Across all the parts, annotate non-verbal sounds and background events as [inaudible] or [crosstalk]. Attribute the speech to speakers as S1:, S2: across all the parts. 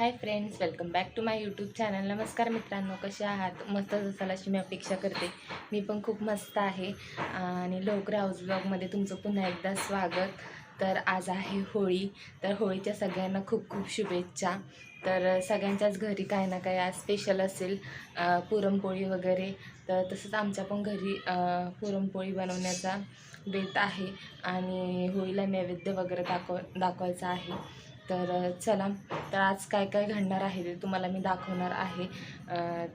S1: Hi friends welcome back to my YouTube channel नमस्कार मित्रांनो कसे आहात? मस्त असाल अशी मी अपेक्षा करते. मी पण खूप मस्त आहे. आणि लवकर हाऊस ब्लॉगमध्ये तुमचं पुन्हा एकदा स्वागत. तर आज आहे होळी. तर होळीच्या सगळ्यांना खूप खूप शुभेच्छा. तर सगळ्यांच्याच घरी काही ना काही आज स्पेशल असेल. पुरणपोळी वगैरे. तर तसंच आमच्या पण घरी पुरणपोळी बनवण्याचा बेत आहे. आणि होळीला नैवेद्य वगैरे दाखव दाखवायचा आहे. तर चला. तर आज काय काय घडणार आहे ते तुम्हाला मी दाखवणार आहे.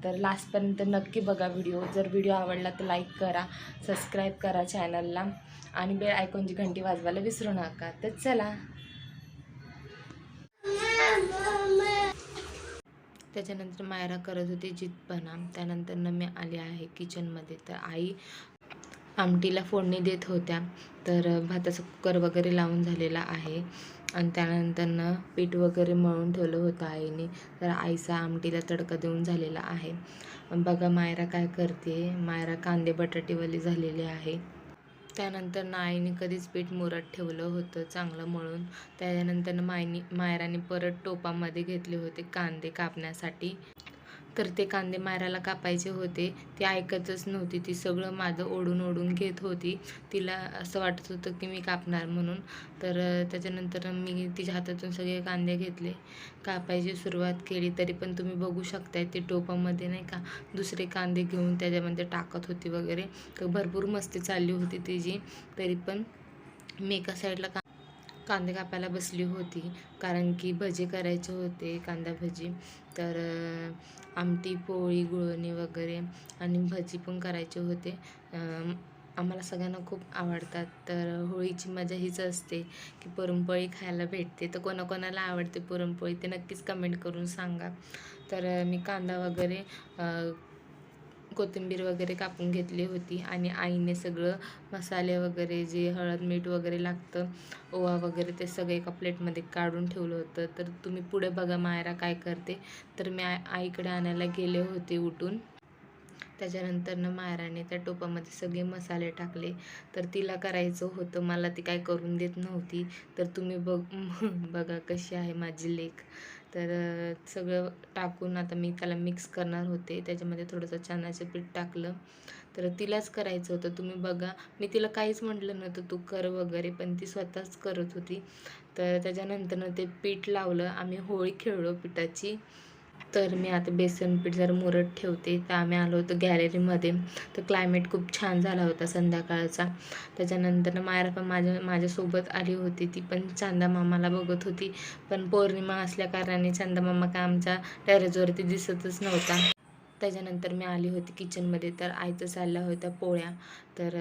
S1: तर लास्टपर्यंत नक्की बघा व्हिडिओ. जर व्हिडिओ आवडला तर लाईक करा सबस्क्राईब करा चॅनलला. आणि बेल आयकॉनची घंटी वाजवायला विसरू नका. तर चला. त्याच्यानंतर मायरा करत होती जितपणा. त्यानंतर मी आले आहे किचनमध्ये तर आई आमटीला फोडणी देत होत्या. तर भाताचा कुकर वगैरे लावून झालेला आहे. आणि त्यानंतरनं पीठ वगैरे मळून ठेवलं होतं आईने. तर आईचा आमटीला तडका देऊन झालेला आहे. बघा मायरा काय करते. मायरा कांदे बटाटेवाली झालेली आहे. त्यानंतर ना आईने कधीच पीठ मुरत ठेवलं होतं चांगलं मळून. त्यानंतर मायनी मायराने परत टोपामध्ये घेतले होते कांदे कापण्यासाठी. तर ते कांदे मारायला कापायचे होते. ती ऐकतच नव्हती. ती सगळं माझं ओढून ओढून घेत होती. तिला असं वाटत होतं की मी कापणार म्हणून. तर त्याच्यानंतर मी तिच्या हातातून सगळे कांदे घेतले. कापायची सुरुवात केली. तरी पण तुम्ही बघू शकताय ते टोपामध्ये नाही का दुसरे कांदे घेऊन त्याच्यामध्ये टाकत होती वगैरे. तर भरपूर मस्ती चालली होती तिची. तरी पण मी एका साईडला का कांदे कापायला बसली होती. कारण की भजे करायचे होते कांदा भजी. तर आमटी पोळी गुळवणी वगैरे आणि भजी पण करायचे होते. आम्हाला सगळ्यांना खूप आवडतात. तर होळीची मजा हीच असते की पुरणपोळी खायला भेटते. तर कोणाकोणाला आवडते पुरणपोळी ते नक्कीच कमेंट करून सांगा. तर मी कांदा वगैरे कोथिंबीर वगैरे कापून घेतली होती आणि आईने सगळं मसाले वगैरे जे हळद मीठ वगैरे लागतं ओवा वगैरे ते सगळं एका प्लेटमध्ये काढून ठेवलं होतं. तर तुम्ही पुढे बघा मायरा काय करते. तर मी आई आईकडे आणायला गेले होते उठून. त्याच्यानंतरनं मायराने त्या टोपामध्ये सगळे मसाले टाकले. तर तिला करायचं होतं. मला ती काय करून देत नव्हती. तर तुम्ही बघ [laughs] बघा कशी आहे माझी लेक तर सगळं टाकून आता मी त्याला मिक्स करणार होते. त्याच्यामध्ये थोडंसं चण्याचं पीठ टाकलं. तर तिलाच करायचं होतं. तुम्ही बघा. मी तिला काहीच म्हटलं नव्हतं तू कर वगैरे पण ती स्वतःच करत होती. तर त्याच्यानंतरनं ते पीठ लावलं. आम्ही होळी खेळलो पिठाची. तर मी आता बेसन पीठ जर मुरत ठेवते. तर आम्ही आलो होतो गॅलरीमध्ये. तर क्लायमेट खूप छान झाला होता संध्याकाळचा. त्याच्यानंतर मायरा पण माझ्या माझ्यासोबत आली होती. ती पण चांदा मामाला बघत होती. पण पौर्णिमा असल्याकारणाने चांदा मामा काय आमच्या टेरेसवरती दिसतच नव्हता. त्याच्यानंतर मी आली होती किचनमध्ये तर आईचं चालल्या होत्या पोळ्या. तर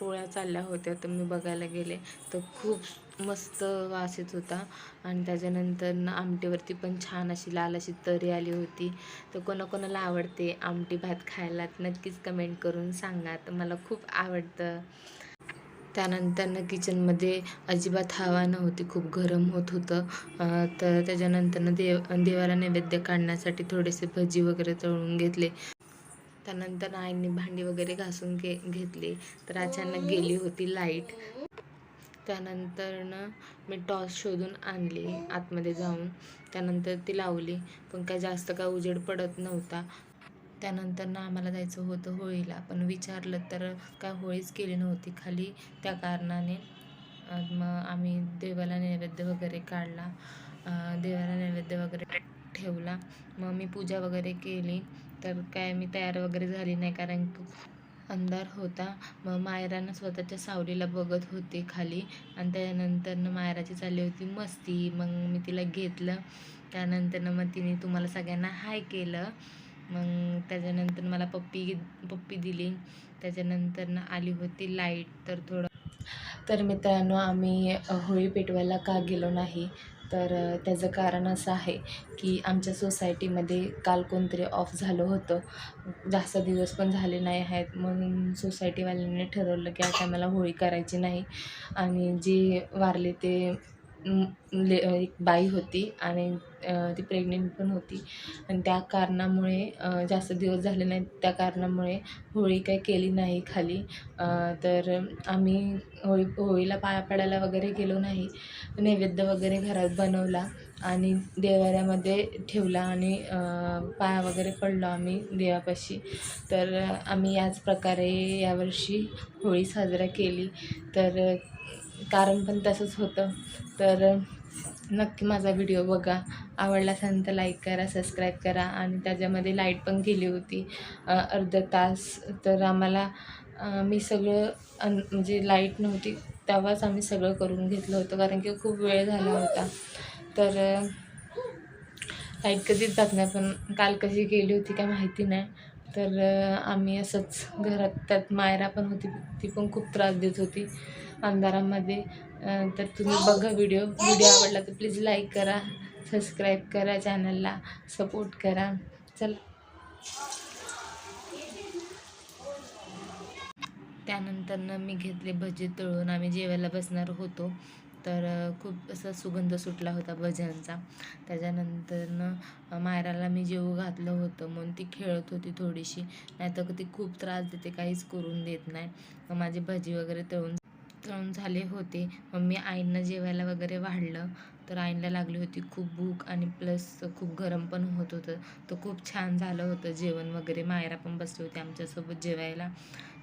S1: पोळ्या चालल्या होत्या तर मी बघायला गेले. तर खूप मस्त वास येत होता. आणि त्याच्यानंतर ना आमटीवरती पण छान अशी लाल अशी तरी आली होती. तर कोणाकोणाला आवडते आमटी भात खायला नक्कीच कमेंट करून सांगा. तर मला खूप आवडतं. त्यानंतरनं किचनमध्ये अजिबात हवा नव्हती खूप गरम होत होतं. तर त्याच्यानंतरनं देव देवाला नैवेद्य काढण्यासाठी थोडेसे भजी वगैरे तळून घेतले. त्यानंतर आईने भांडी वगैरे घासून घे घेतली. तर अचानक गेली होती लाइट. त्यानंतरनं मी टॉस शोधून आणली आतमध्ये जाऊन. त्यानंतर ती लावली पण काय जास्त काय उजेड पडत नव्हता. त्यानंतर ना आम्हाला जायचं होतं होळीला पण विचारलं तर काय होळीच केली नव्हती. खाली त्या कारणाने मग आम्ही देवाला नैवेद्य वगैरे काढला. देवाला नैवेद्य वगैरे ठेवला. मग मी पूजा वगैरे केली. तर काय मी तयार वगैरे झाली नाही कारण अंधार होता. मग मायरानं स्वतःच्या सावलीला बघत होते खाली. आणि त्यानंतरनं मायराची चालली होती मस्ती. मग मी तिला घेतलं. त्यानंतरनं मग तिने तुम्हाला सगळ्यांना हाय केलं. मग त्याच्यानंतर मला पप्पी पप्पी दिली. त्याच्यानंतरनं आली होती लाइट. तर थोडं तर मित्रांनो आम्ही होळी पेटवायला का गेलो नाही? तर त्याचं कारण असं आहे की आमच्या सोसायटीमध्ये काल कोणतरी ऑफ झालं होतं. जास्त दिवस पण झाले नाही आहेत. म्हणून सोसायटीवाल्यांनी ठरवलं की आता मला होळी करायची नाही. आणि जे वारले ते ले एक बाई होती आणि ती प्रेग्नेंट पण होती. आणि त्या कारणामुळे जास्त दिवस झाले नाहीत. त्या कारणामुळे होळी काही केली नाही खाली. तर आम्ही होळी होळीला पाया पडायला वगैरे गेलो नाही. नैवेद्य वगैरे घरात बनवला आणि देवाऱ्यामध्ये ठेवला आणि पाया वगैरे पडलो आम्ही देवापाशी. तर आम्ही याच प्रकारे यावर्षी होळी साजरा केली. तर कारण पण तसंच होतं. तर नक्की माझा व्हिडिओ बघा. आवडला असेल तर लाईक करा सबस्क्राईब करा. आणि त्याच्यामध्ये लाइट पण गेली होती. अर्धा तास. तर आम्हाला मी सगळं अन म्हणजे लाइट नव्हती. तेव्हाच आम्ही सगळं करून घेतलं होतं. कारण की खूप वेळ झाला होता. तर लाइट कधीच जात नाही. पण काल कशी गेली होती काय माहिती नाही. तर आम्ही असंच घरात त्यात मायरा पण होती. ती पण खूप त्रास देत होती. अंधारामध्ये तर तुम्ही बघा व्हिडिओ व्हिडिओ आवडला तर प्लीज लाईक करा सबस्क्राईब करा चॅनलला सपोर्ट करा. चला. त्यानंतरनं मी घेतले भजी तळून. आम्ही जेवायला बसणार होतो. तर खूप असा सुगंध सुटला होता भज्यांचा. त्याच्यानंतरनं मायराला मी जेवू घातलं होतं. म्हणून ती खेळत होती थोडीशी. नाहीतर ती खूप त्रास देते. काहीच करून देत नाही. माझी भजी वगैरे तळून झाले होते. मग मी आईंना जेवायला वगैरे वाढलं. तर आईला लागली होती खूप भूक आणि प्लस खूप गरम पण होत होतं. तर खूप छान झालं होतं जेवण वगैरे. मायरा पण बसली होती आमच्यासोबत जेवायला.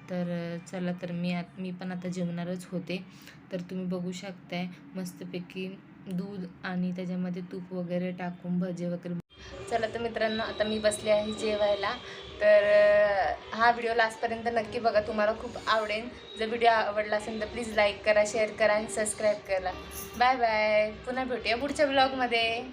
S1: तर चला तर मी आत मी पण आता जेवणारच होते. तर तुम्ही बघू शकताय मस्तपैकी दूध आणि त्याच्यामध्ये तूप वगैरे टाकून भजे वगैरे. चला तर मित्रांनो आता मी बसले आहे जेवायला. तर हा व्हिडिओ लास्टपर्यंत नक्की बघा. तुम्हाला खूप आवडेल. जर व्हिडिओ आवडला असेल तर प्लीज लाईक करा शेअर करा आणि सबस्क्राईब करा. बाय बाय पुन्हा भेटूया पुढच्या ब्लॉगमध्ये